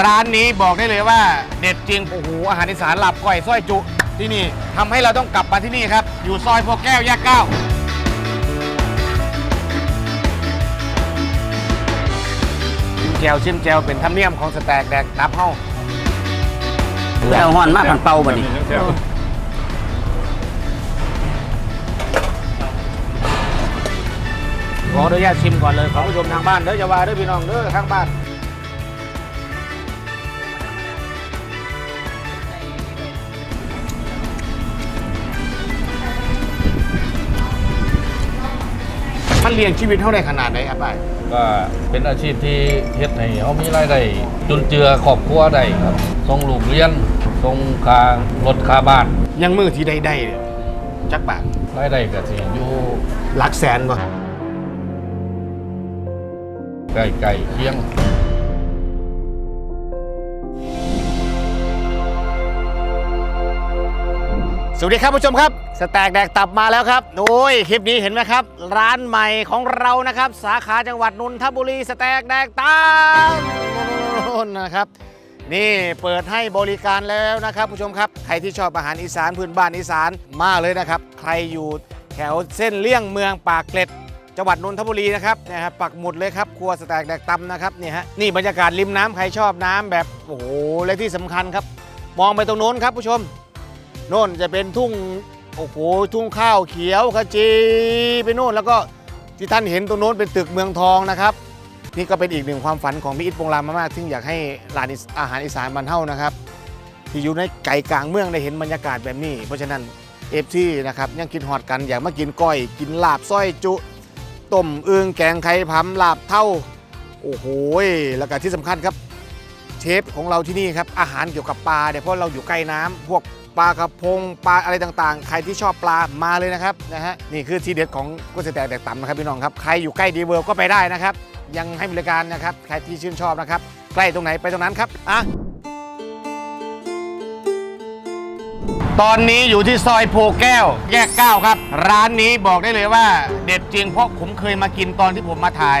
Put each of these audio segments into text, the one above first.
ร้านนี้บอกได้เลยว่าเด็ดจริง โอ้โห อาหารอีสานหลับก้อยส้อยจุ ที่นี่ทำให้เราต้องกลับมาที่นี่ครับ อยู่ซอยโพแก้วแยกเก้า ชิมแจวชิมแจวเป็นธรรมเนียมของสแต็กแดกตับเฮ้าแล้วหอนมากผันเป่าบัดนี้ขออนุญาตชิมก่อนเลยขอผู้ชมทางบ้านเด้อจะว่าเด้อพี่น้องเด้อทางบ้าน มันเลี้ยงชีวิตเท่าไหร่ขนาดไหนครับป้ายก็เป็นอาชีพที่เฮ็ดให้เขามีรายได้จุนเจือครอบครัวได้ครับส่งลูกเรียนส่งค่ารถค่าบ้าน ยังมือที่ได้ได้เนี่ยจักบาทรายได้ก็สิอยู่หลักแสนก่อนใกล้ๆเคียง สวัสดีครับผู้ชมครับ สแต็กแดกตับมาแล้วครับโอ้ยคลิปนี้เห็นไหมครับ ร้านใหม่ของเรานะครับ สาขาจังหวัดนนทบุรีสแต็กแดกตับนนนะครับ นี่เปิดให้บริการแล้วนะครับ ผู้ชมครับใครที่ชอบอาหารอีสานพื้นบ้านอีสานมาเลยนะครับ ใครอยู่แถวเส้นเลี่ยงเมืองปากเกร็ดจังหวัดนนทบุรีนะครับนะครับปักหมุดเลยครับครัวสแต็กแดกตำนะครับนี่ฮะนี่บรรยากาศริมน้ำใครชอบน้ำแบบโอ้โหและที่สำคัญครับ มองไปตรงโน้นครับผู้ชม โน่นจะเป็นทุ่งโอ้โหทุ่งข้าวเขียวขจีไปโน่นแล้วก็ที่ท่านเห็นตรงโน้นเป็นตึกเมืองทองนะครับนี่ก็เป็นอีกหนึ่งความฝันของพี่อิทปงรามมากๆซึ่งอยากให้ร้านอาหารอีสานบรรเท่านะครับที่อยู่ในไก่กลางเมืองได้เห็นบรรยากาศแบบนี้ เพราะฉะนั้นเอฟซีนะครับยังกินฮอดกันอยากมากินก้อย กินลาบส้อยจุต้มเอืองแกงไข่พำลาบเท่าโอ้โหแล้วก็ที่สำคัญครับ เชฟของเราที่นี่ครับอาหารเกี่ยวกับปลาเนี่ยเพราะเราอยู่ใกล้น้ำพวก ปลากระพงปลาอะไรต่างๆ ใครที่ชอบปลามาเลยนะครับนะฮะนี่คือที่เด็ดของก๋วยเตี๋ยวแตกแตกต่ำนะครับพี่น้องครับใครอยู่ใกล้ดีเวิร์ก็ไปได้นะครับ ยังให้บริการนะครับใครที่ชื่นชอบนะครับ ใกล้ตรงไหนไปตรงนั้นครับอะ ตอนนี้อยู่ที่ซอยโพแก้ว แยกเก้าครับ ร้านนี้บอกได้เลยว่า เด็ดจริงเพราะผมเคยมากินตอนที่ผมมาถ่าย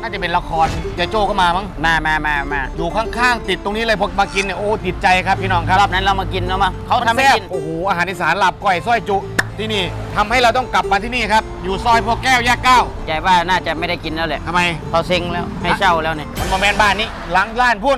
น่าจะเป็นละครเจโจ้ก็มามั้งมามามามาอยู่ข้างๆ ติดตรงนี้เลยพอมากินเนี่ยโอ้ติดใจครับพี่น้องครับรอบนั้นเรามากินแล้วมาเขาทำให้แซ่บกินโอ้โหอาหารอีสานหลับก้อยส้อยจุที่นี่ทำให้เราต้องกลับมาที่นี่ครับ อยู่ซอยพอแก้วแยกเก้าใจว่าน่าจะไม่ได้กินแล้วแหละทำไม เขาเซ็งแล้วให้เช่าแล้วเนี่ย มันโมแมนบ้านนี้หลังล้านพูด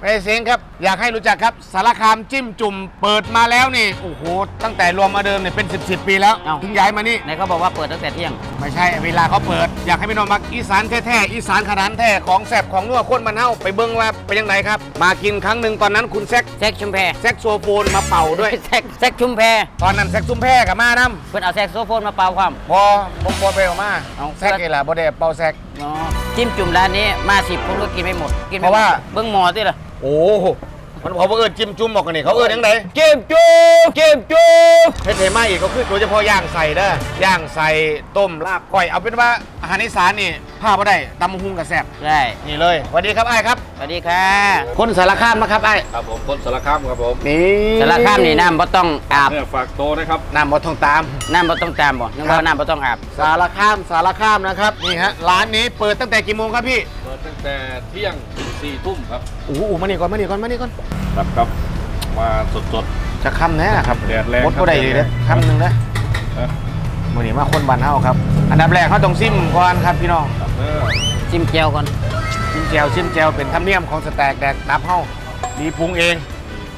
ไม่ได้เซ็งครับ อยากให้รู้จักครับสารคามจิ้มจุ่มเปิดมาแล้วนี่โอ้โหตั้งแต่รวมมาเดิมเนี่ยเป็น 10บสปีแล้ว เอ้า ถึงย้ายมานี่ ไหนเขาบอกว่าเปิดตั้งแต่เที่ยง ไม่ใช่เวลาเขาเปิด อยากให้พี่น้องมาอีสานแท้ๆอีสานขนาดแท้ของแสบของนัวข้นมันเน่าไปเบิ้งว่าไปนยังไงครับ มากินครั้งหนึ่งตอนนั้นคุณแซกแซกชุมแพแซกโซโฟนมาเป่าด้วย แซกแซกชุมแพตอนนั้นแซกซุ้มแพร่กับมาน้เพื่อนเอาแซกโซโฟนมาเป่าความำพอผมพอไปออกมาเอาแซกเอล่ะบ่ได้เป่าแซก อ๋อจิ้มจุ่มร้านนี้มาสิบคนก็กินไม่หมด กินไม่หมดเพราะว่า เบิ้งหมอสิล่ะ โอ้โห มันเขาบ่เอิ้นจิ้มจุ่มบอกกันนี่เขาเอิ้นยังไงจิ้มจุ่มจิ้มจุ่มเพชรเทมาอีกก็คือโดยเฉพาะย่างใส่เด้อย่างใส่ต้มลาบก้อยเอาเป็นว่าอาหารอีสานนี่พลาดบ่ได้ตำบักหุ่งกับแซ่บใช่นี่เลยสวัสดีครับไอ้ายครับ สวัสดีค่ะคนสารคามนะครับไอ้ายครับผมคนสารคามครับผมนี่สารคามนี่น้ำบ่ต้องอาบเนี่ยฝากโตนะครับ น้ำบ่ต้องตาม น้ำบ่ต้องตามบ่นึกว่าน้ำบ่ต้องอาบ สารคามสารคามนะครับนี่ฮะร้านนี้เปิดตั้งแต่กี่โมงครับพี่ เปิดตั้งแต่เที่ยงถึง สี่ทุ่มครับโอ้โหมานี่ก่อนมานี่ก่อนมานี่ก่อนครับครับมาสดจะคำแน่นะครับแดดแรงมดบ่ได้เลยเด้อคำหนึ่งนะๆนะมื่อนี้มาคนบ้านเฮาครับ อันดับแรกเขาต้องซิมก่อนครับพี่น้องครับเออจิ้มเจียวก่อนชิมแจวชิมแจวเป็นธรรมเนียมของสแต็กแดกตับเฮาดีปรุงเอง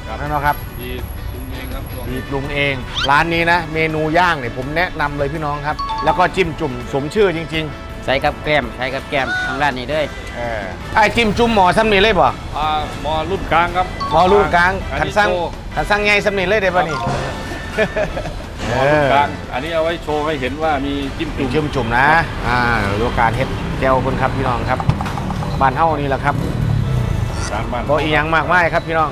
ครับนั่นเนาะครับ ที่ตุ้มเองครับช่วงดีนี้ปรุงเอง ร้านนี้นะ เมนูย่างเนี่ยผมแนะนำเลยพี่น้องครับ แล้วก็จิ้มจุ่มสมชื่อจริง ใส่กับแกล้มใส่กับแกล้มทางร้านนี้ด้วยๆเออไอ้จิ้มจุ่มหมอซ้ำนี่เลยบ่อ่าหมอรุ่นกลางครับหมอรุ่นกลางอันขันนี้สั่งโชว์ขันสั่งใหญ่ซ้ำนี่เลยได้ป่ะนี่หมอรุ่นกลาง อันนี้เอาไว้โชว์ให้เห็นว่ามีจิ้มมีจุ่มจิ้มจุ่มนะ อ่าดูการเฮ็ดแจวคนครับพี่น้องครับบ้านเฮานี่แหละครับการบ้านบ่อีหยังมากมายครับพี่น้อง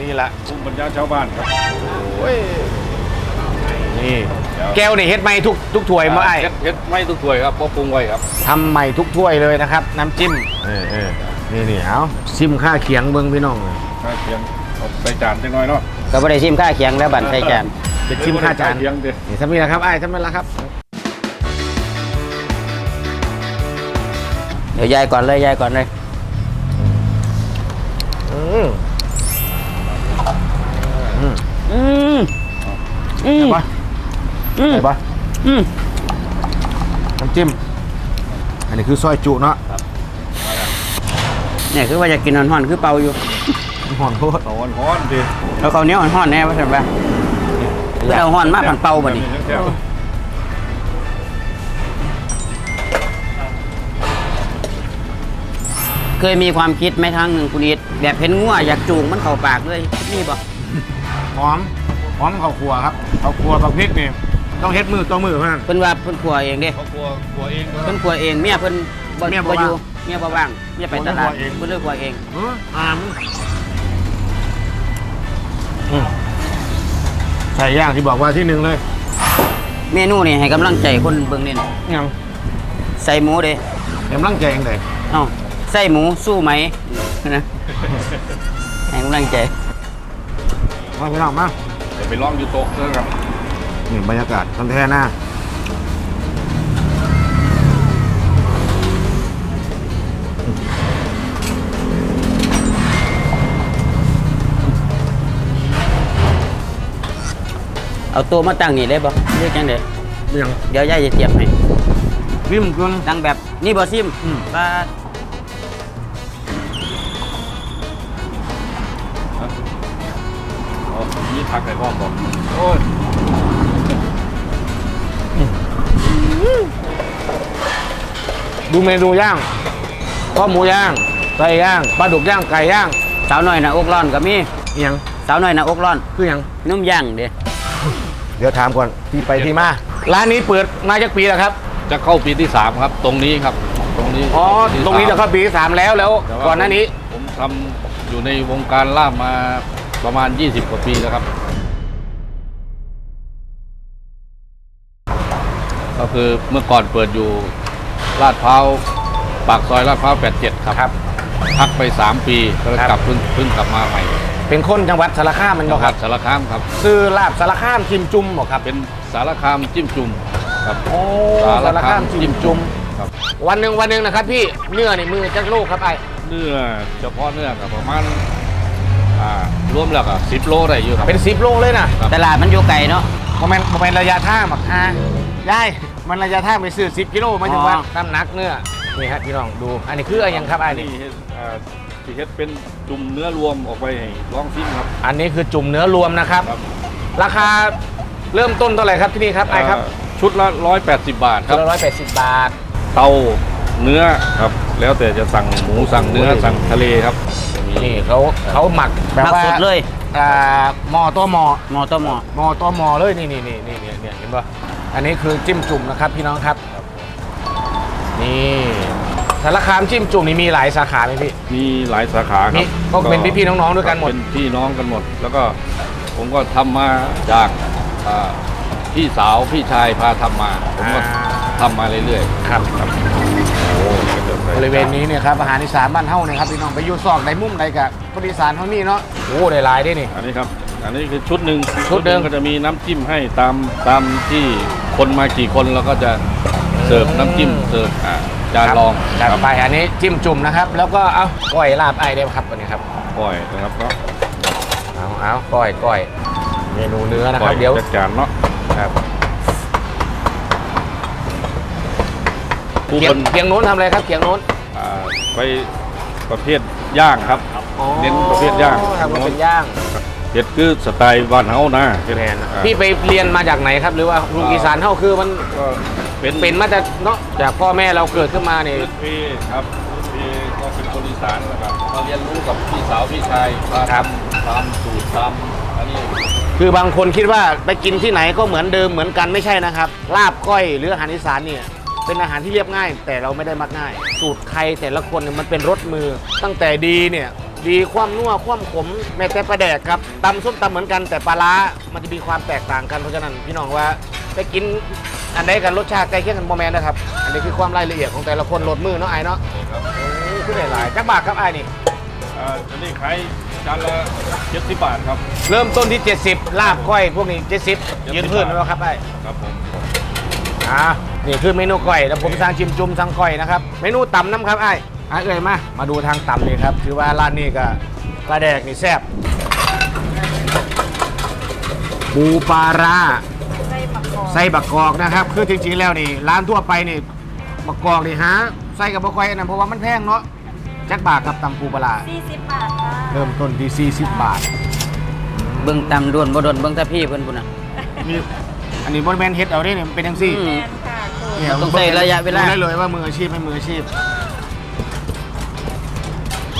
นี่แหละภูมิปัญญาชาวบ้านครับโอ้ยนี่เดี๋ยว แก้วนี่เฮ็ดไม่ทุกทุกถ้วยมไอ้เฮ็ดไม่ทุกถ้วยครับเพราะปรุงไว้ครับทำใหม่ทุกถ้วยเลยนะครับ น้ำจิ้มเออเออนี่นี่เอาซิมข้าเขียงเบิ้งพี่น้องข้าเขียงใส่จานจังน้อยเนาะก็ไม่ได้ซิมข้าเขียงแล้วบั่นใส่จานเป็นซิมข้าจานนี่ทำนีนะครับไอ้ทำนีละครับเดี๋ยวยายก่อนเลยยายก่อนเลยอืมอืมอืม ใส่ปะอืมน้ำจิ้ม อันนี้คือซอยจุเนาะเนี่ยคือว่าจะกินห่อนๆคือเป่าอยู่ หอนโคตรตอนฮ้อนดิแล้วเขาวเหนี้ยวห่อนๆแน่ว่าใช่ปะเอาห่อนมากผันเป่าบ่ดิเคยมีความคิดไหมทางหนึ่งคุณอิทแบบเห็นงัวอยากจูงมันเข้าปากเลยนี่บ่หอมหอมข้าวคั่วครับข้าวคั่วกับพริกนี่ ต้องเฮ็ดมือตัวมือเท่านั้นเพิ่นว่าเพิ่นครัวเองเด้เขากลัวกลัวเองก็ เพิ่นครัวเองเมียเพิ่นบ่เมียบ่บ่อยู่ว่างเมียบ่ว่างเมียไปตลาดเพิ่นเลยครัวเอง เพิ่นเลยครัวเองเอออามอืมใส่ย่างที่บอกว่าที่หนึ่งเลยเมนูนี่ให้กำลังใจคนเบิ่งนี่นะยังใส่หมูเด้เต็มร่างใจเองเลยเอ้าใส่หมูสู้ไหมนะให้กำลังใจมาพี่น้องมาเดี๋ยวไปลองอยู่โต๊ะนะครับ นี่บรรยากาศทันแท้หน้าเอาตัวมาตั้งนี่ได้บ่เรียกจังได๋ยังเดี๋ยวยายจะเตรียมให้ริมเกินตั้งแบบนี่บ่ซิมอืมว่าอ๋อมีผักไก่พ่อมบอกโอ้ย ดูเมนูย่างข้อหมูย่างไก่ย่างปลาดุกย่างไก่ย่างสาวน้อยน่ะอกร้อนก็มีอิหยังสาวน้อยน่ะอกร้อนคือหยัง นุ่มย่างเด้เดี๋ยวถามก่อนที่ไปที่มาร้านนี้เปิดมาจากปีแล้วครับ จะเข้าปีที่สามครับ ตรงนี้ครับ ตรงนี้อ๋อปีที่ตรงนี้สามจะเข้าปีที่สามแล้วแล้วแต่ว่ก่อนหน้านี้ ผมทำอยู่ในวงการล่ามมาประมาณ 20 กว่าปีแล้วครับ ก็คือเมื่อก่อนเปิดอยู่ลาดพร้าวปากซอยลาดพร้าว87 ครับ ครับ พักไป 3 ปีก็เลยครับ กลับเพิ่งเพิ่งกลับมาใหม่เป็นคนจังหวัดสารคามมันบอกครับสารคามครับ ซื้อลาบสารคามชิมจุ่มบอกครับเป็นสารคามจิ้มจุ่มครับโอ้สารคามชิมจุ่มครับวันหนึ่งวันหนึ่งนะครับพี่เนื้อในมือจักโลครับไอ้เนื้อเฉพาะเนื้อกับประมาณอ่ารวมแล้วก็สิบโลได้อยู่ครับ เป็นสิบโลเลยนะครับตลาดมันอยู่ไกลเนาะโมเมนต์โมเมนต์ระยะทางแบบ อ่าได้มันระยะทางไปซื้อสิบกิโลหมายถึงว่าอ๋อน้ำหนักเนื้อนี่ครับพี่น้องดู อันนี้คืออะไรยังครับไอ้อันนี่นี้เฮ็ดอ่าที่เฮ็ดเป็นจุ่มเนื้อรวมออกไปให้ลองซิมครับอันนี้คือจุ่มเนื้อรวมนะครับ ครับราคาเริ่มต้นเท่าไหร่ครับที่นี่ครับไอ้ครับอ่าชุดละ 180 บาทคชุรัดบละร้อยแปดสิบบาท เตาเนื้อครับ แล้วแต่จะสั่งหมูสั่งเนื้อโอ้โหสั่งทะเลครับมีนี่เขาเขาหมักแบบมักว่าสุดเลยอ่าหมอตัวหมอหมอต่อหมอหมอตัวหมอเลยนี่นี่นี่นี่นี่เนี่ยเห็นปะ อันนี้คือจิ้มจุ่มนะครับพี่น้องครับ นี่สารคามจิ้มจุ่มนี่มีหลายสาขาไหมพี่ มีหลายสาขาครันี่บก็เป็นพี่ๆน้องๆด้วยกันหมด เป็นพี่น้องกันหมด แล้วก็ผมก็ทำมาจากอ่าพี่สาวพี่ชายพาทำมา ผมก็อ่า ทำมาเรื่อยๆครับครับโอ้ก็จะใส่บริเวณนี้เนี่ยครับอาหารอีสานบ้านเฮาเนี่ยครับพี่น้องไปอยู่ซอกในมุมใดกับคนอีสานเขามีเนาะโอ้ได้หลายได้นี่ อันนี้ครับ อันนี้คือชุดหนึ่งชุดหนึ่ง ก็จะมีน้ำจิ้มให้ตามตามที่ คนมากี่คนเราก็จะเสิร์ฟน้ำจิ้มเสิร์ฟอ่าจานรองจัดครับไปอันนี้จิ้มจุ่มนะครับ แล้วก็เอาก้อยลาบไอ้ได้ไหมครับวันนี้ครับก้อยนะครับเนาะเอาเอาก้อยก้อยเมนูเนื้อนะคก้อรัยบเดี๋ยวจัดจานเนาะครับผู้เขีคยงนเขียงโน้นทำอะไรครับเขียงโน้นอ่าไปประเภทย่างครับ เน้นประเภทย่างทำเป็นย่าง เห็ดคือสไตล์บ้านเฮานะเฮ็ดแมนอ่าพี่ไปเรียนมาจากไหนครับ หรือว่าลูกอีสานเฮาคือมันก็เป็นเป็นมาจากเนาะจากพ่อแม่เราเกิดขึ้นมาเนี่ยพื้นเพครับพื้นเพก็เป็นคนอีสานนะครับมาเรียนรู้กับพี่สาวพี่ชายมาทำตามสูตรตามอันนี้คือบางคนคิดว่าไปกินที่ไหนก็เหมือนเดิมเหมือนกันไม่ใช่นะครับลาบก้อยหรืออาหารอีสานเนี่ยเป็นอาหารที่เรียบง่าย แต่เราไม่ได้มักง่าย สูตรใครแต่ละคนเนี่ยมันเป็นรสมือ ตั้งแต่ดีเนี่ย ดีความนัวความขมแม้แต่ปลาแดกครับตำส้มตำเหมือนกันแต่ปลาร้ามันจะมีความแตกต่างกันเพราะฉะนั้นพี่น้องว่าไปกินอันใดกันรสชาติใกล้เคียงกันโมแมนนะครับ อันนี้คือความรายละเอียดของแต่ละคนรสมือเนาะไอ้เนาะครับโอ้ขึ้นหลายๆจักบาทครับไอ้นี่อ่าอันนี้ขายจานละ70บาทครับเริ่มต้นที่ 70 ลาบก้อยพวกนี้ 70ยืนพื้นแล้วครับไอ้ครับผมอ่านี่คือเมนูก้อยแล้วผมสั่งชิมจุ่มสั่งก้อยนะครับเมนูต่ำน้ำครับไอ้ ไอ้เอ่ยมา มาดูทางต่ำเลยครับถือว่าร้านนี้ก็ปลาแดกนี่แซ่บปูปลาร้าไส้มะกอใส่บักกอกนะครับ คือจริงๆแล้วนี่ ร้านทั่วไปนี่บักกอกนี่หาใส่กับบักควายนะเพราะว่ามันแพงเนาะจักบาทครับตำปูปลาร้า40บาทค่ะเริ่มต้นที่40บาทเบิ่งตำดวนบ่ดวนเบิ่งแต่พี่เพิ่นพุ่นน่ะ นี่อันนี้บริเวณเฮ็ดเอาได้เนี่ยมันเป็นยังซี่อืแมมนค่ะถูกเนี่ยต้องใช้ระยะเวลา ดูได้เลยว่ามืออาชีพไม่มืออาชีพ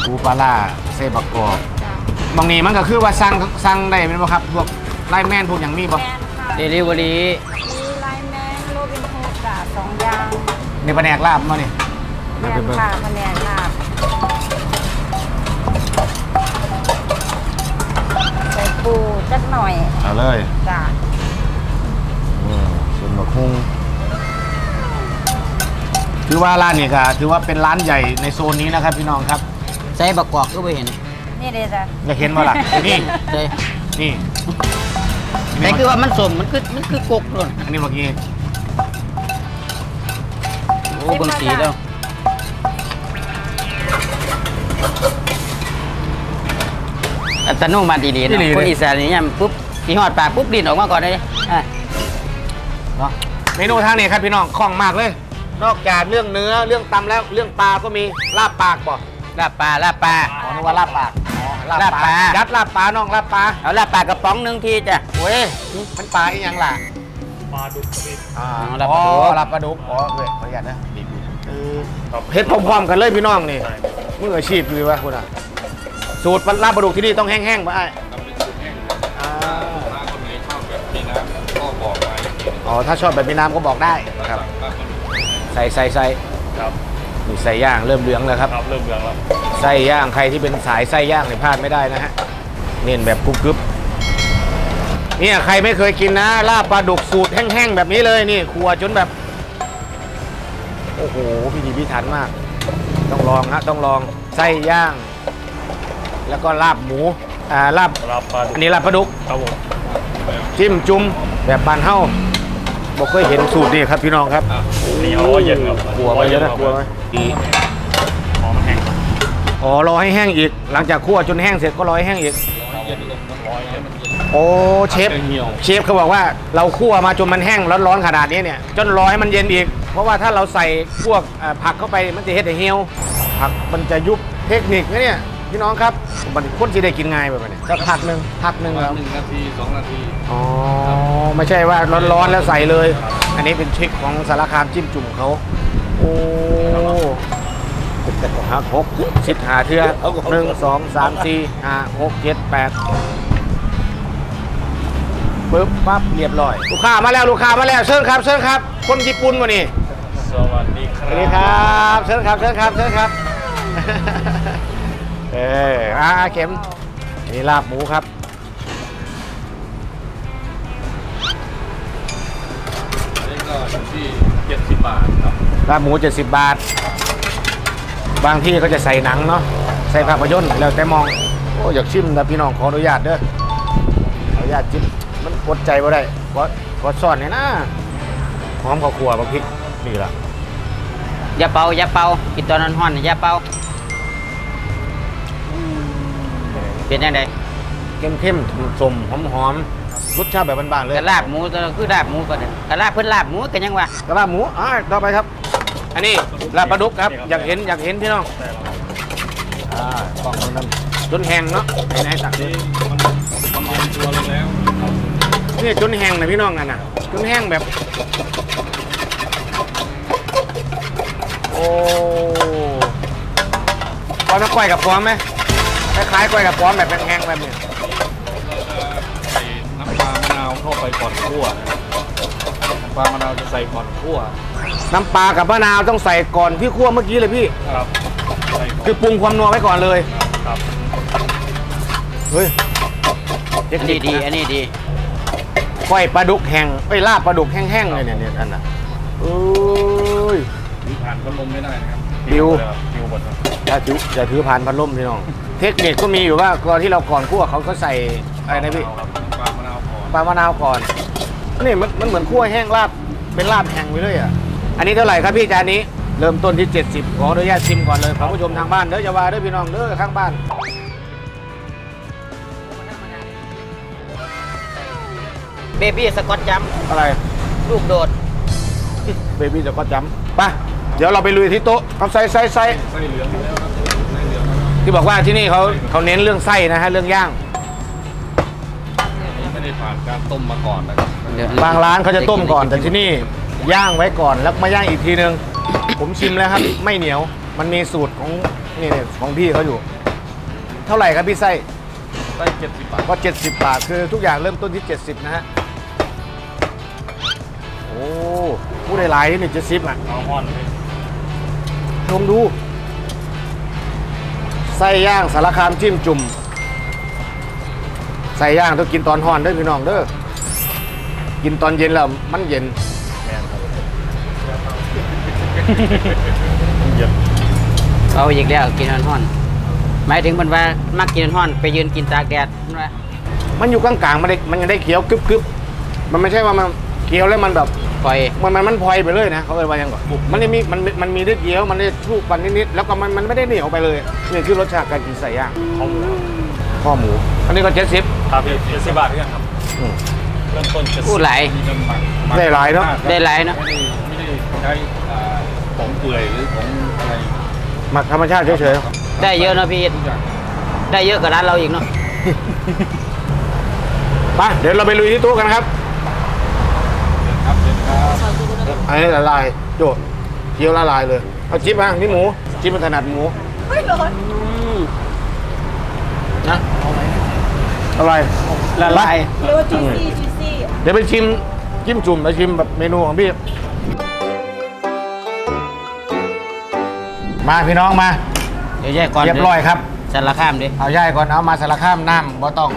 ปูปลาร้าใส่บักกอกจ้ะบางนี้มันก็คือว่าสั่งสั่งได้เป็นบ่ครับ พวกไลน์แมนพวกอย่างมีบ่แมนค่ะเดลิเวอรี่มีไลน์แมนโรบินฮูดจ้ะสองอย่างในแผนกลาบมานี่แมนค่ะแผนกลาบใส่ปูจักหน่อยเอาเลยจ้ะส่วนบักฮุงถือว่าร้านนี้ก็ถือว่าเป็นร้านใหญ่ในโซนนี้นะครับพี่น้องครับ ใส่บักกอกก็บ่เห็นนี่เลยจ้ะอยากเห็นว่าล่ะ นี่ใส่นี่แต่คือว่ามันสมมันคือมันคือกกโลดอันนี้เมื่อกี้โอ้เบิ่งสีแล้วอัตโนมัติดีๆเนาะคนอีสานนี่ยามปุ๊บสิฮอดปากปุ๊บดินออกมาก่อนเลยอะเนาะเมนูทางนี้ครับพี่น้องคล่องมากเลย นอกจากเรื่องเนื้อเรื่องตำแล้วเรื่องปลาก็มีลาบปากบ่ ลาบปลาลาบปลาอ๋อนึกว่าลาบปากอ๋อลาบปลายัดลาบปลาน้องลาบปลาเอาลาบปลากระป๋องหนึงทีจ้ะเว้ยมันปลาอีหยังล่ะปลาดุกอ่าอ๋อลาบปอ๋ลาดุกอลาบปลาดุกอ๋อเว้ยขออนุญาตนะเออเฮ็ดพร้อมๆกันเลยพี่น้องนี่มืออาชีพเลยวะคุณอะสูตรลาบปลาดุกที่นี่ต้องแห้งๆป่ะไอ้อ่าถ้าคนไหนชอบแบบนี้นะก็บอกมาอย่างนี้อ๋อถ้าชอบแบบมีน้ำก็บอกได้ครับ ใส่ใส่ใส่ครับ นี่ใส่ย่างเริ่มเหลืองแล้วครับครับเริ่มเรื่องแล้วไส้ย่างใครที่เป็นสายไส้ย่างเนี่ยพลาดไม่ได้นะฮะเน้นแบบกรุบกรึบเนี่ยใครไม่เคยกินนะลาบปลาดุกสูตรแห้งๆแบบนี้เลยนี่ครัวจนแบบ โอ้โหพิถีพิถันมาก ต้องลองฮะต้องลองไส้ย่าง แล้วก็ลาบหมูอ่าลาบรับปลาอันนี้ลาบปลาดุก ครับผม จิ้มจุ่มแบบบานเฮ้า บอกเคยเห็นสูตรนี่ครับพี่น้องครับเหนียวเย็นครับกลัวไหมเยอะนะกลัวไหมอีหอมแห้งอ๋อรอให้แห้งอีก หลังจากคั่วจนแห้งเสร็จก็รอให้แห้งอีกเย็นลงน้ำร้อยให้มันเย็นโอ้เชฟเหี่ยวเชฟเขาบอกว่าเราคั่วมาจนมันแห้งร้อนๆขนาดนี้เนี่ยจนรอให้มันเย็นอีก เพราะว่าถ้าเราใส่พวกเอ่อผักเข้าไปมันจะเฮ็ดให้เหี่ยวผักมันจะยุบเทคนิคนะเนี่ย พี่น้องครับมันคนที่ได้กินง่ายแบบนี้สักพักหนึ่งพักหนึ่งประมาแล้ณวหนึ่งนาทีสองนาทีอ๋อไม่ใช่ว่าร้อนๆแล้วใส่เลย อันนี้เป็นทริคของสารคามจิ้มจุ่มเขาโอ้หักหกสิบหาเทือหนึ่งสองสามสี่ห้าหกเจ็ดแปดปึ๊บปั๊บเรียบร้อย ลูกค้ามาแล้วลูกค้ามาแล้วเชิญครับเชิญครับ คนญี่ปุ่นวะนี่สวัสดีคสรับวัสดีครับเชิญครับเชิญครับเชิญครับ เอออาเข็มนี่ลาบหมูครับ อันนี้ก็อยู่ที่เจ็ดสิบบาทครับ ลาบหมู 70 บาท บางที่เขาจะใส่หนังเนาะใส่ภาพยนตร์แล้วแต่มอง โอ้อยากชิมนะพี่น้องขออนุญาตเด้อขออนุญาตจิ้มมันอดใจบ่ได้ขอขอซ่อนเนี่อยนะหอมข้าวคั่วบางพริกนี่ล่ะอย่าเป่าอย่าเป่ากินตอนนั้นฮ้อนอย่าเป่า เป็นยังไงเข้มเข้มๆสมหอมหอมๆรสชาติแบบบ้านๆเลยกระลาบหมูตัวนั้นคือลาบหมูก่อนเนี่ยกระลาบเพิ่นลาบหมูกันยังวะกระลาบหมูอ่าต่อไปครับ อันนี้ลาบปลาดุกครับ อยากเห็นอยากเห็นพี่น้องอ่ากล่องตรงนั้นจนแห้งเนาะไหนไหนตักดิมันเย็นตัวลงแล้วนี่จนแห้งนะพี่น้องกันนะจนแห้งแบบ โอ้พร้อมน้ำกล้วยกับพร้อมไหม คล้ายๆกล้วยกับพร้อมแบบแห้งๆแบบนี้ใส่น้ำปลามะนาวเข้าไปก่อนคั่วนะครับน้ำปลามะนาวจะใส่ก่อนคั่วน้ำปลากับมะนาวต้องใส่ก่อนที่คั่วเมื่อกี้เลยพี่ ครับใส่ก่อนคือปรุงความนัวไว้ก่อนเลย ครับเฮ้ยเทอัคนนินี้คดีนะอันนี้ดี ก้อยปลาดุกแห้งไอ้ยลาบปลาดุกแห้งๆเลยเนี่ยเนี่ยอันน่ะเอ้ยมีผ่านพัดลมไม่ได้นะครับดิวดิวหมดครับอย่าถืออย่าถือผ่านพัดลมพี่น้อง เทคนิคก็มีอยู่ว่าก่อนที่เราก่อนคั่วเขาก็ใส่อะไรนะพี่ครับน้ำปลามะนาวก่อนปลามะนาวก่อนนี่มันมันเหมือนคั่วแห้งลาบเป็นลาบแห้งไปเลยอะอันนี้เท่าไหร่ครับพี่จานนี้เริ่มต้นที่ 70 ขออนุญาตชิมก่อนเลยคุณผู้ชมทางบ้านเด้ออย่าว่าเด้อพี่น้องเด้อข้างบ้านเบบี้สกอตจัมป์อะไรลูกโดดเบบี้จะก็จำไปเดี๋ยวเราไปลุยที่โต๊ะเอาใส่ใส่ใส่ไส้เหลือง ที่บอกว่าที่นี่เขาเขาเน้นเรื่องไส้นะฮะเรื่องย่างไม่ได้ผ่านการต้มมาก่อนนะครับบางร้านเขาจะต้มก่อนแต่ที่นี่ย่างไว้ก่อนแล้วมาย่างอีกทีนึง ผมชิมแล้วครับ ไม่เหนียวมันมีสูตรของนี่เนี่ยของพี่เขาอยู่ เท่าไหร่ครับพี่ไส้ไส้เจ็ดสิบบาทก็ 70 บาทคือทุกอย่างเริ่มต้นที่ 70 นะฮะโอ้ผู้ได้หลายนี่เจ็ดสิบอะเอาห่อนเลยลองดู ไส้ย่างสารคามจิ้มจุ่มไส้ย่างต้องกินตอนห่อนเด้อพี่น้องเด้อกินตอนเย็นแล้วมันเย็นเย็นเอาอีกแล้วกินฮ้อนๆหมายถึงมันว่ามักกินฮ้อนๆไปยืนกินตากแดดมันว่ามันอยู่กลางๆมันได้มันยังได้เคี้ยวกึบกึบมันไม่ใช่ว่ามันเคี้ยวแล้วมันแบบ ปล่อย มันมันมันพลอยไปเลยนะเขาเลยว่ายังก่อนมันได้มีมันมันมีได้เคี้ยวมันได้ทูบปันนิดๆแล้วก็มันมันไม่ได้เหนียวไปเลยนี่คือรสชาติการกินไส้ย่างข้าวหมูข้อหมู อันนี้ก็เจ็ดสิบครับเจ็ดสิบบาทเองครับเริ่มต้นเจ็ดสิบพูดหลายมีน้ำหมักมักได้หลายเนอะมกครับได้หลายเนอะ ไม่ได้ไม่ได้ใช้อ่าของเปื่อยหรือของอะไรหมักธรรมชาติเฉยได้เยอะเนอะพี่อิททุกอย่าง ได้เยอะกว่าร้านเราอีกเนาะๆไปเดี๋ยวเราไปลุยที่ตู้กันครับ ครับเชิญครับ อันนี้ละลายโจเคี้ยวละลายเลย เอาจิ๊บฮะนี่หมู จิ๊บมันถนัดหมูนะอะไรละลายเรียกว่าจูซี่จูซี่เดี๋ยวไปชิมจิ้มจุ่มไปชิมแบบเมนูของพี่ มาพี่น้องมาเดี๋ยวแยกก่อนเรียบร้อยครับสารข้ามดิเอาย่ายก่อนเอามาสารข้ามน้ำบ่ต้อง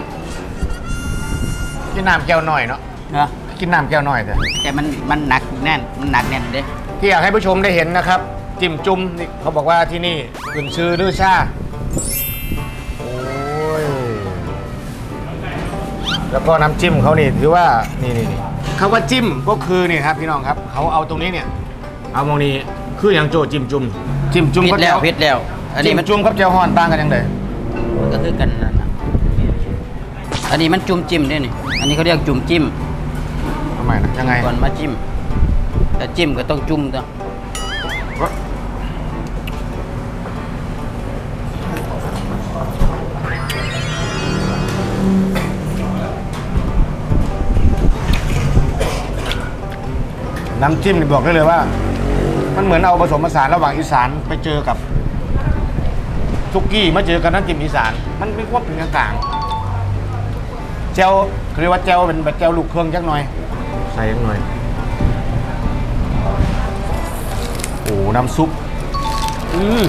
กินน้ำแก้วหน่อยเนาะเนาะ กินน้ำแก้วหน่อยเถอะแต่มันมันหนักแน่นมันหนักแน่นเด้ที่อยากให้ผู้ชมได้เห็นนะครับ จิ้มจุ่มนี่เขาบอกว่าที่นี่ขึ้นชื่อดื้อชาโอ้ยแล้วก็น้ำจิ้มเขานี่ถือว่านี่นี่นี่คำว่าจิ้มก็คือนี่ครับพี่น้องครับเขาเอาตรงนี้เนี่ย เอามองนี้คืออย่างโจจิ้มจุ่มจิ้มจุ่มพิษก็แล้วเจ้าพิษแล้ว อันนี้จิ้มมันจุ่มกับเจ้าฮ้อนต่างกันยังไงก็คือกันนั่นน่ะอันนี้มันจุ่มจิ้มด้วยนี่ อันนี้เขาเรียกจุ่มจิ้ม ทำไมนะยังไงก่อนมาจิ้มแต่จิ้มก็ต้องจุ่มตัวน้ำจิ้มนี่บอกได้เลยว่า มันเหมือนเอาผสมผสานระหว่างอีสานไปเจอกับซุกี้มาเจอกับน้ำจิ้มอีสาน มันมีความเป็นกลางๆเจลเขาเรียกว่าเจลเป็นแบบเจลลูกเครื่องจักหน่อยใส่จักหน่อย โอ้น้ำซุป อืม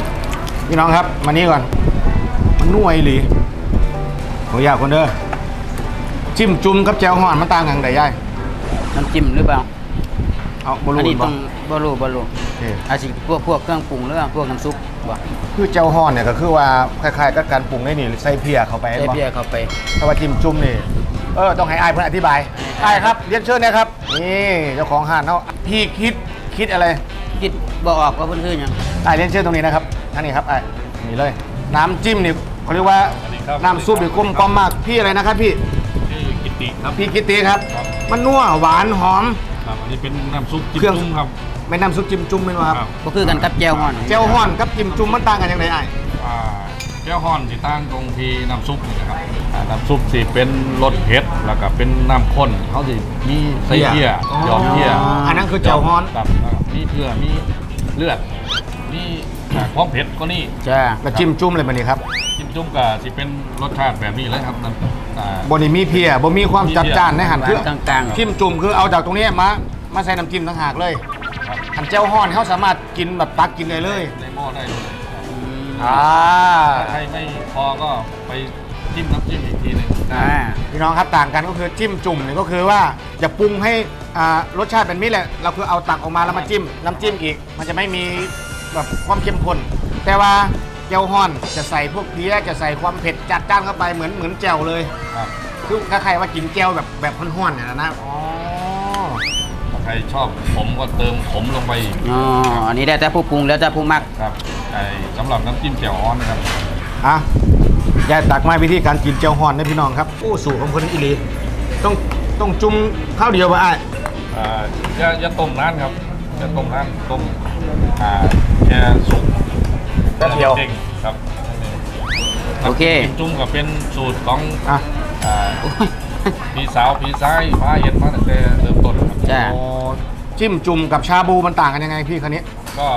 พี่น้องครับ มานี่ก่อน มันนุ่ยหลีขออยากคนเด้อ จิ้มจุ่มกับแจวห่อนมันต่างกันไดย่ายน้ำจิ้มหรือเปล่า เอาบอัรูนนี้นต้บ่องบรูบรูโอเคอาจจะพวกพวกเครื่องปรุงหรือว่าพวกน้ำซุปบ่คือเจ้าห่อนเนี่ยก็คือว่าคล้ายๆกับการปรุงได้นี่ใส่เพียเข้าไปใส่บ่ เบียร์เข้าไป ถ้าว่าจิ้มจุ่มนี่ เออ ต้องให้อายเพื่อนอธิบายอายครับ เรียนเชิญนะครับ นี่เจ้าของห้านเขาพี่คิดคิดอะไรคิดบ่ออกว่าเพิ่นคือหยังอายเรียนเชิญตรงนี้นะครับอันนี้ครับอายนี่เลย น้ำจิ้มนี่เขาเรียกว่าสวัสดีครับน้ำซุปนี่กลมกล่อมมากพี่อะไรนะครับพี่ที่กิติครับ พี่กิตติครับ ครับ มันนัวหวานหอม ครับอันนี้เป็นน้ำซุปจิ้มเครื่อง จุ้มครับ ไม่น้ำซุปจิ้มจุ่มไม่รู้ครับครับก็คือกันกับแจ่วฮ้อน เจ้าห่อนกับจิ้มจุ่มมันต่างกันยังไงอายอ่า แก้วห่อนที่ตั้งตรงที่น้ำซุปนี่นะครับอ่าน้ำซุปสิเป็นรสเผ็ดแล้วก็เป็นน้ำข้นเขาสิมีไส้เพี้ยหยอมเพี้ยอันนั้นคือเจ้าฮ้อน ครับมีเกลือมีเลือดมีอ่าความเผ็ดก็นี่จ้าแล้วจิ้มจุ่มเลยมันนี่ครับจิ้มจุ้มกับสิเป็นรสชาติแบบนี้เลยครับน้ำอ่า บนนี้มีเพียบ่มีความจัดจ้านในหันหวาคือนกลางๆ จิ้มจุ่มคือเอาจากตรงนี้มามาใส่น้ำจิ้มต่างหากเลยครับ หันเจ้าฮ้อนเขาสามารถกินแบบตักกินเลยเลย ในหม้อได้เลย อืมอ่าถ้าใครไม่พอก็ไปจิ้มน้ำจิ้มอีกทีหนึงอ่าพี่น้องครับต่างกันก็คือจิ้มจุ่มเนี่ยก็คือว่าอย่าปรุงให้อ่ารสชาติเป็นมิตรแหละเราคือเอาตักออกมาแล้วมาจิ้มน้ำจิ้มอีก มันจะไม่มีแบบความเข้มข้นแต่ว่าเจ้าฮ้อนจะใส่พวกเพี้ยจะใส่ความเผ็ดจัดจ้านเข้าไปเหมือนเหมือนแจ่วเลย ครับคือถ้าใครว่ากินแจ่วแบบแบบห้อนๆเนี่ยนะอ๋อถ้าใครชอบขมก็เติมขมลงไปอีกอ๋ออันนี้ได้แต่ผู้ปรุงแล้วแต่ผู้มัก ครับ ไอ้สำหรับน้ำจิ้มแจ่วฮ้อนนะครับอะยายตักมาวิธีการกินเจ้าฮ้อนนะพี่น้องครับโอ้สูตรของคนอีหลีต้องต้องจุ่มข้าวเดียวป่ะไอ้ายอ่าอย่าอย่าต้มนานครับอย่าต้มนานต้มอ่าแค่สุกแป๊บเดียว จริงครับโอเค น้ำจิ้มจุ่มกับเป็นสูตรของอะ อ่าพี่สาวพี่ชายพาเห็นมาตั้งแต่เริ่มต้นครับ จ้าโอ้จิ้มจุ่มกับชาบูมันต่างกันยังไงพี่คันนี้ ก็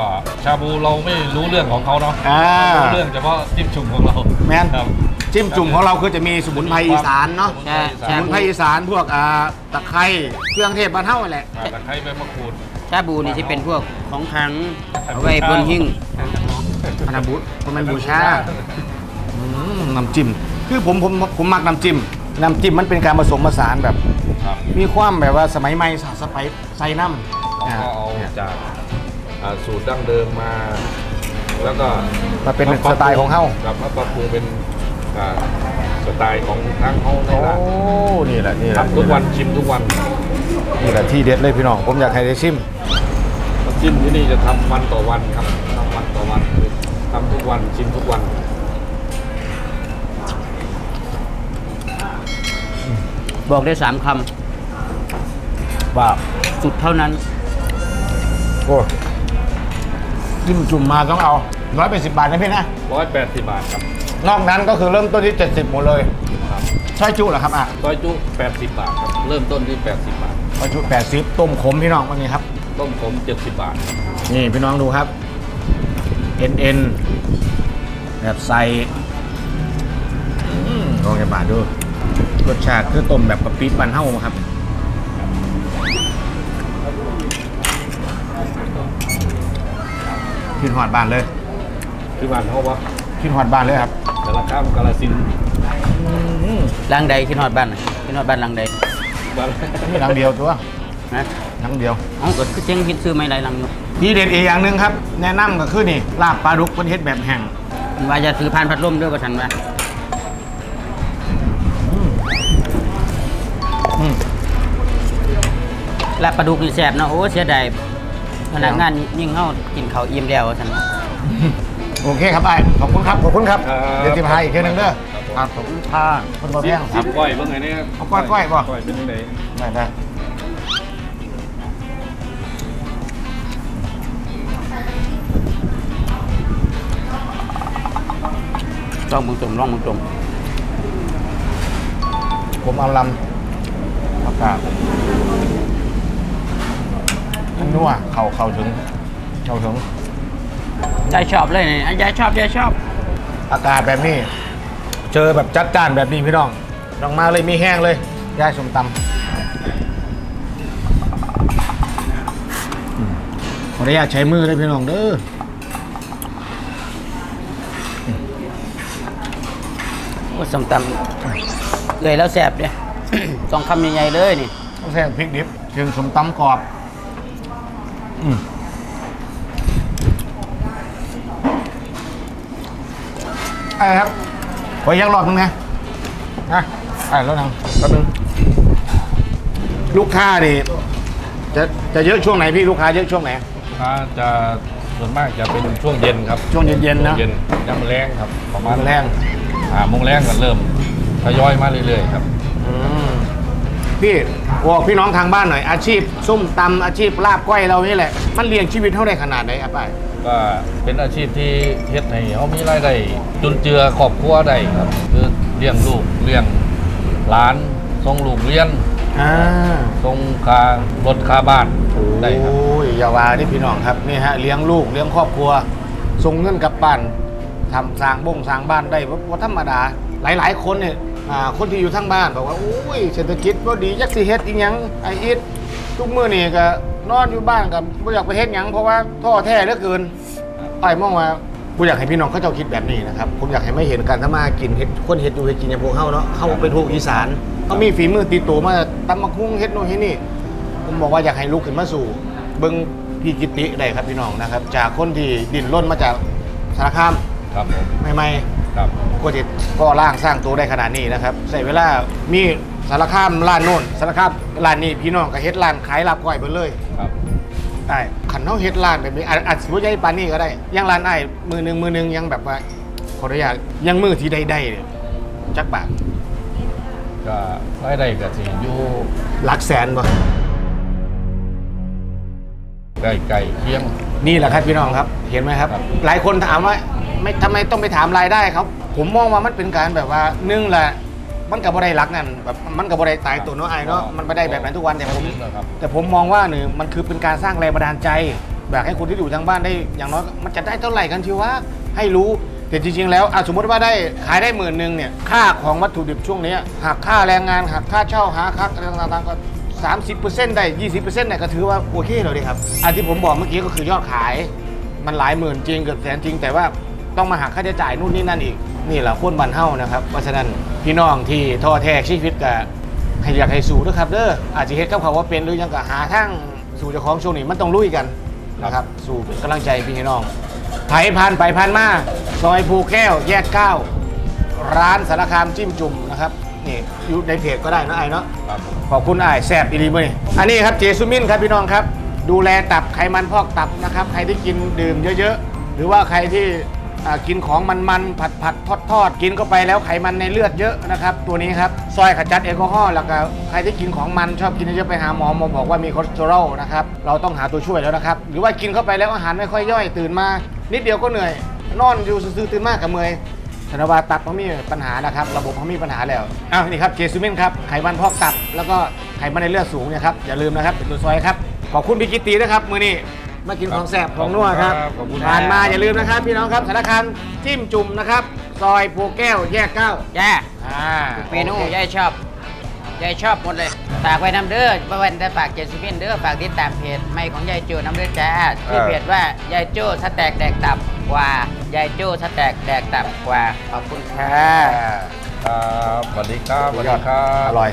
ชาบูเราไม่รู้เรื่องของเขาเนาะอ่ารู้เรื่องเฉพาะจิ้มจุ่มของเราแม่นครับ จิ้มจุ่มของเราคือจะมีสมุนไพรอีสานเนาะสมุนไพรอีสสานมุนไพรอีสานพวกอ่าตะไคร้เครื่องเทศบ้านเฮาแหละอ่าตะไคร้ใบมะกรูด ชาบูนี่ที่เป็นพวกของขลังเอาไว้บนหิ้งอนาบุตมันบูชาอืมน้ำจิ้ม คือผมผมผมมักน้ำจิ้ม น้ำจิ้มมันเป็นการผสมผสานแบบ ครับมีความแบบว่าสมัยใหม่สสไปซ์ใส่น้ำเราก็เอาจาก อ่าสูตรดั้งเดิมมา แล้วก็มาเป็นสไตล์ของเฮาครับมาปรับปรุงเป็นอ่าสไตล์ของทางเฮาในโอ้ร้านนี่แหละนี่แหละทำทุกวันชิมทุกวันนี่แหละที่เด็ดเลยพี่น้องผมอยากให้ได้ชิม น้ำจิ้มที่นี่จะทำวันต่อวันครับทำวันต่อวันคือทำทุกวันชิมทุกวันบอกได้สามคว่าำสุดเท่านั้น โอ้ จิ้มจุ่มมาต้องเอาร้อยเป็นสิบบาทนะพี่นะ180บาทครับนอกนั้นก็คือเริ่มต้นที่ 70หมดเลยครับซอยจุเหรอครับอะซอยจุ80บาทครับ เริ่มต้นที่80บาท ซอยจุ80ต้มขมพี่น้องวันนี้ครับ ต้มขม70บาท นี่พี่น้องดูครับเอ็นเอ็นแบบใส่อืมลองกันบาทดูรสชาติคือต้มแบบกะปิปันเฮ้าครับ ขึ้นหอดบานเลยที่บ้านเขาว่าขึ้นหอดบานเลยครับแต่ละข้ามกาลสินธุ์ลังใดคิดฮอดบ้านน่ะคิดฮอดบ้านลังใดบ้านนี่หลังเดียวตัวนะหลังเดียว เอ้าก็คือเจ๊งคิดซื้อไม่ไรลังอยู่ทีเด็ดอีกอย่างหนึ่งครับ แนะนำก็คือนี่ลาบปลาดุกเพิ่นเฮ็ดแบบแห้งว่าจะซื้อผ่านพัดลมด้วยว่าฉันว่าอืม ลาบปลาดุกนี่แซ่บเนาะโอ้เสียดาย พนักงานยิ่งเฮากินข้าวอิ่มแล้วว่าฉันโอเคครับไอ้ขอบคุณครับ ขอบคุณครับ ครับ เดี๋ยวจะพาอีกเทื่อนึงเด้อครับขอบคุณค่ะคนบ่แพงคสิรับ บก้อยเมื่อไงเนี่ยเอาก้อยก้อยบ่ ก้อยเป็นยังไงได้ได้ลองมึงจมลองมึงจมผมเอาลำประกาศมั นนัวเข่าเข่าถึงเข่าถึง ยายชอบเลยนี่ยายชอบยายชอบ อากาศแบบนี้ เจอแบบจัดจ้านแบบนี้พี่น้องลองมาเลยมีแห้งเลยย่ายสมตำอืมขออนุญาตใช้มือเลยพี่น้องเด้อโอ้สมตำเลยแล้วแซ่บเนี่ย สองคำใหญ่ๆเลยนี่ต้องใส่พริกดิบถึงสมตำกรอบ อืมไอ้ครับขออีกยักรอบนึงนะนะไอ้แล้วนังแป๊บนึงลูกค้าดิจะจะเยอะช่วงไหนพี่ลูกค้าเยอะช่วงไหน ถ้าจะส่วนมากจะเป็นช่วงเย็นครับช่วงเย็นๆนะเย็นยามแรงครับประมาณแรงอ่าโมงแรงกันเริ่มทยอยมาเรื่อยๆครับ อืม พี่บอกพี่น้องทางบ้านหน่อยอาชีพส้มตำอาชีพลาบก้อยเรานี่แหละ มันเลี้ยงชีวิตเท่าได้ขนาดไหนครับป้ายก็เป็นอาชีพที่เฮ็ดให้เขามีรายได้จุนเจือครอบครัวได้ครับ คือเลี้ยงลูกเลี้ยงหลานส่งลูกเรียนอ่าส่งค่ารถค่าบ้านได้ครับ โอ้ยอย่าว่าที่พี่น้องครับนี่ฮะเลี้ยงลูกเลี้ยงครอบครัวส่งเงินกลับบ้านทำสร้างบ้งสร้างบ้านได้ว่าธรรมดาหลาย ๆ คนเนี่ย อ่าคนที่อยู่ทั้งบ้านบอกว่าโอ้ยเศรษฐกิจบ่ดียักสิเฮ็ดอีหยังไออิดทุกมื้อนี่ก็นอนอยู่บ้านกับบ่อยากไปเฮ็ดหยังเพราะว่าท้อแท้เหลือเกินอ้ายมองว่าผมอยากให้พี่น้องเขาเจ้าคิดแบบนี้นะครับผมอยากให้ไม่เห็นการทำมาหากินเฮ็ดคนเฮ็ดอยู่เฮ็ดกินอย่างพวกเฮาเนาะเฮาเป็นพวกอีสานเขามีฝีมือติดตัวมาตำมะคุ้งเฮ็ดโน่นเฮ็ดนี่ ผมบอกว่าอยากให้ลุกขึ้นมาสู่เบิ้งพี่กิติได้ครับพี่น้องนะครับ จากคนที่ดิ้นร่นมาจากสารคามครับผม ใหม่ ครับๆก็จะก็ร่างสร้างตัวได้ขนาดนี้นะครับใส่เวลามีสารคามร้านโน่นสารคามร้านนี้พี่น้องก็เฮ็ดร้านขายลาบก้อยไปเลยครับได้ขันเขาเฮ็ดร้านแบบนี้อาจอาจสิบ่ใหญ่ปานนี้ก็ได้อยังร้านไอ้ายมือหนึงมือหนึงยังแบบว่าขออนุญาตยังมือที่ใดๆเนี่ยจักบาทก็รายได้ก็สิอยู่หลักแสนบ่ ใกล้ๆเคียง นี่แหละครับพี่น้องครับ เห็นไหมครับ ครับ หลายคนถามว่าไม่ทำไมต้องไปถามรายได้ครับ ผมมองว่ามันเป็นการแบบว่าหนึ่งแหละมันกับบ่ได้รักนั่นแบบมันกับบ่ได้ตายตัวเนาะไอ้เนาะมันไม่ได้แบบนั้นทุกวันแต่ผม นะครับ แต่ผมมองว่าหนึ่งมันคือเป็นการสร้างแรงบันดาลใจแบบให้คนที่อยู่ทางบ้านได้อย่างน้อยมันจะได้เท่าไหร่กันชิวะให้รู้แต่จริง ๆ แล้วอะสมมติว่าได้ขายได้หมื่นหนึ่งเนี่ยค่าของวัตถุดิบช่วงเนี้ยหักค่าแรงงานหักค่าเช่าหาค่าอะไรต่างๆก็ 30%ได้ 20%เนี่ยก็ถือว่าโอเคเลยดีครับ อันที่ผมบอกเมื่อกี้ก็คือยอดขายมันหลายหมื่นจริงเกือบแสนจริง แต่ว่าต้องมาหักค่าใช้จ่ายนู่นนี่นั่นอีก นี่แหละคนบันเท่านะครับ เพราะฉะนั้นพี่น้องที่ท้อแท้ชีวิตกับให้อยากให้สู้ด้วยครับเด้ออาจจะเฮ็ดกับเขาว่าเป็นหรือยังก็หาทางสู่เจ้าของช่วงนี้มันต้องลุยกันนะครับสู่กำลังใจพี่น้องไผผ่านไปผ่านมาซอยภูแก้วแยกเก้าร้านสารคามจิ้มจุ่มนะครับ นี่อยู่ในเพจก็ได้นะไอ้เนาะครับผมขอบคุณอ้ายแซบอีรีมือนี่อันนี้ครับเจสุมินครับพี่น้องครับ ดูแลตับไขมันพอกตับนะครับใครที่กินดื่มเยอะๆ หรือว่าใครที่อ่ากินของมันๆผัดผัดทอดทอดๆกินเข้าไปแล้วไขมันในเลือดเยอะนะครับตัวนี้ครับซอยขจัดแอลกอฮอล์แล้วก็ใครที่กินของมันชอบกินเยอะๆไปหาหมอหมอบอกว่ามีคอเลสเตอรอลนะครับเราต้องหาตัวช่วยแล้วนะครับหรือว่ากินเข้าไปแล้วอาหารไม่ค่อยย่อยตื่นมา นิดเดียวก็เหนื่อย นอนอยู่ซื่อๆตื่นมากกับเมื่อย ธนวาตับเขามีปัญหานะครับ ระบบเขามีปัญหาแล้วอ้าวนี่ครับเจสุมินครับไขมันพอกตับ แล้วก็ไขมันในเลือดสูงเนี่ยครับอย่าลืมนะครับเป็นตัวซอยครับขอบคุณพี่กิตตีนะครับมือนี้มากินของแสบของนัวครับขอบคุณครับ ผ่านมาอย่าลืมนะครับ พี่น้องครับสารคามจิ้มจุ่มนะครับ ซอยโพแก้วแยกเก้าย่าอ่าเมนูยายชอบยายชอบหมดเลยฝากไว้น้ำเด้อบ่วันแต่ฝากเจนซิเมนเด้อฝากติดตามเพจใหม่ของยายโจน้ำเด้อจ้าชื่อเพจว่ายายโจ้สแต็กแดกตับกว่า ยายโจ้สแต็กแดกตับกว่า ขอบคุณค่ะอ่าครับสวัสดีครับสวัสดีครับ อร่อย